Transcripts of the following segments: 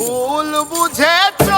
ভুল বুঝেছ?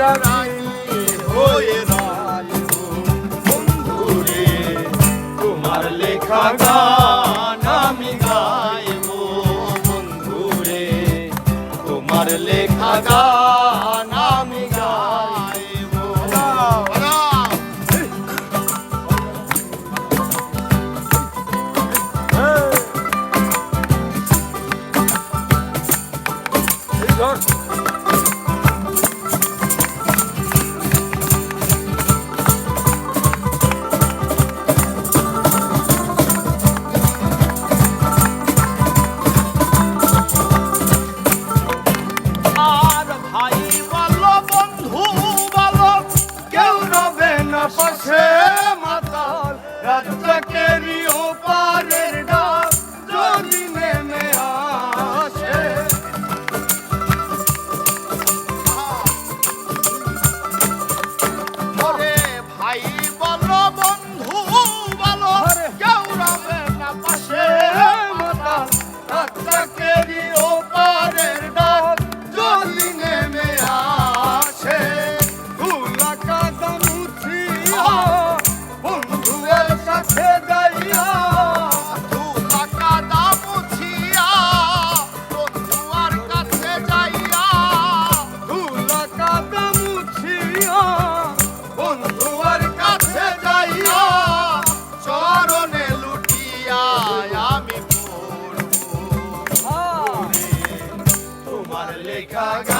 আমরা রে তোমার লেখা গান আমি গাইব বন্ধু তোমার লেখা গান আমি গাইব Gaga.